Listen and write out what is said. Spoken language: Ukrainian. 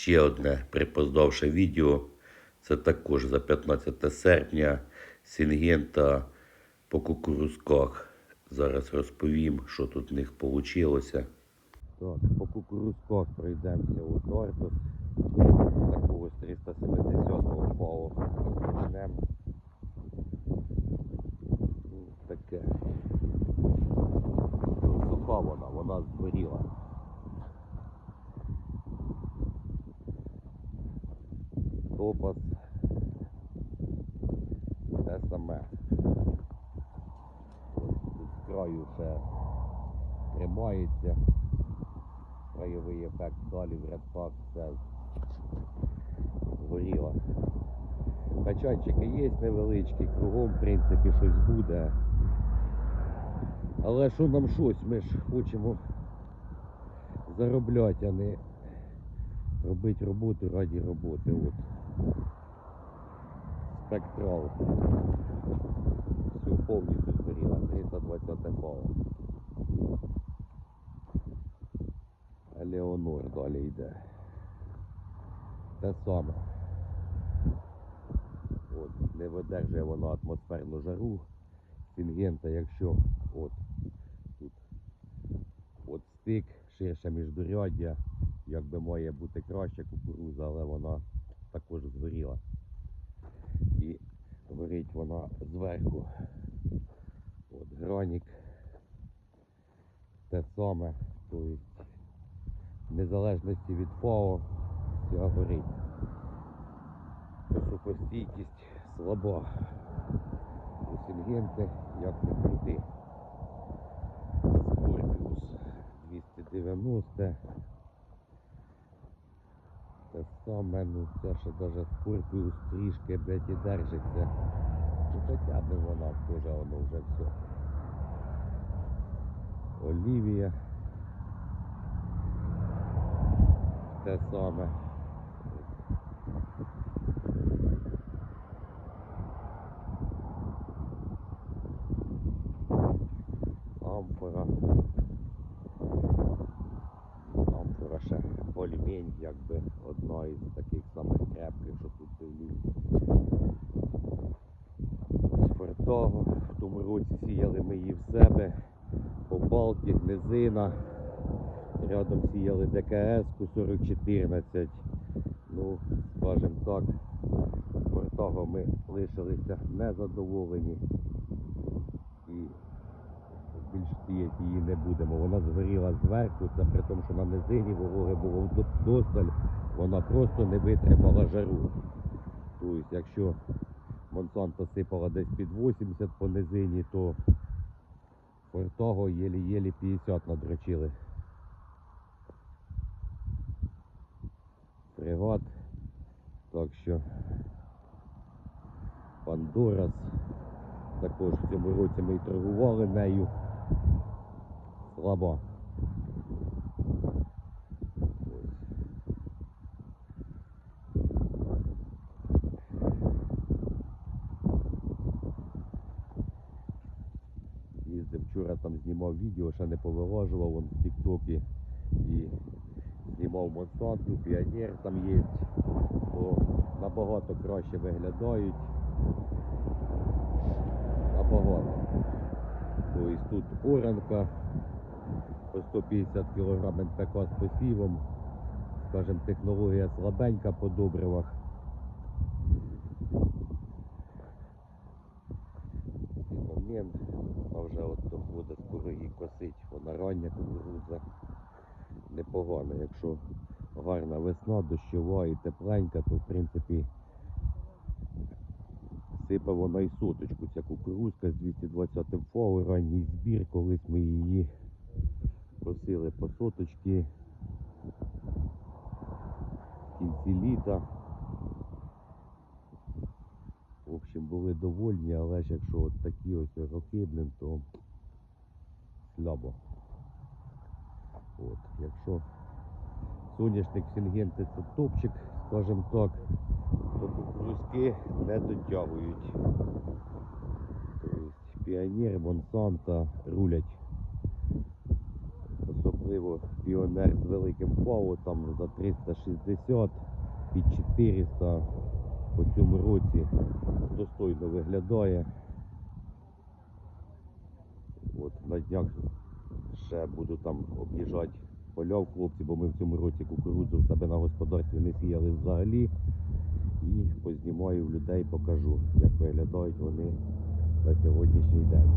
ще одне припоздавше відео. Це також за 15 серпня Сінгента по кукурузках. Зараз розповім, що тут в них вийшло. Так, по кукурузках пройдемося у торту. Такого з 370-го фау розпочнемо. Ну, Таке. Ну, Суха вона, вона згоріла. Топас. Те саме. З краю ще тримається. Краєвий ефект далі в рядках все згоріло. Качанчики є невеличкі, кругом в принципі щось буде. Але що нам щось, ми ж хочемо заробляти, а не робити роботу раді роботи. От. Спектрал. Все повністю згоріло. 320 фау. Леонор далі йде. Те саме. От, не видержує воно атмосферну жару. Сінгента, якщо от тут от стик, ширше міждуряддя, якби має бути краща кукуруза, але вона також згоріла. І горить вона зверху. От гранік. Те саме. Тобто в незалежності від ФАО все горить. Сухостійкість слаба. Сінгенти як не крути. Скорпіус 290. Те саме, ну це ще даже Скорпіус трішки блядь, і держиться. Ну хоча б вона теж воно вже все. Олівія. Те саме. Амфора. Більш-менш якби одна із таких самих крепких, що тут. Ось Фортого. В тому році сіяли ми її в себе. По балки, низина. Рядом сіяли ДКС 4014. Ну, скажімо так, Фортого ми лишилися незадоволені. І більш сіяти її не будемо. Вона згоріла зверху, це при тому, що на низині вологи було вдосталь, вона просто не витримала жару. Тобто, якщо Монсанто сипала десь під 80 по низині, то Фортого єлі-єлі 50 надрочили. Фрегат. Так що Пандорас. Також в цьому році ми і торгували нею. Слабо. Їздив вчора там знімав відео, ще не повилажував вон в Тіктокі і знімав Монсанту, Піонер там є, то набагато краще виглядають. Набагато. Тобто тут оранка по 150 кг НПК з посівом. Скажем, технологія слабенька по добривах. І момент, а вже от буде скоро її косить. Вона рання кукурудза непогана. Якщо гарна весна, дощова і тепленька, то в принципі сипе вона і соточку. Ця кукурузка з 220 фау, ранній збір, колись ми її просили по соточки в кінці літа. В общем, були довольні, але ж якщо от такі ось роки, блін, то слабо. От, якщо соняшник Сінгенти це топчик, скажімо так, то кукурузки не дотягують. Тобто піонер, Монсанто рулять. Особливо піонер з великим паводом за 360 під 400 по цьому році достойно виглядає. От на днях ще буду там об'їжджати поля в хлопці, бо ми в цьому році кукурудзу в себе на господарстві не сіяли взагалі. І познімаю людей, покажу, як виглядають вони на сьогоднішній день.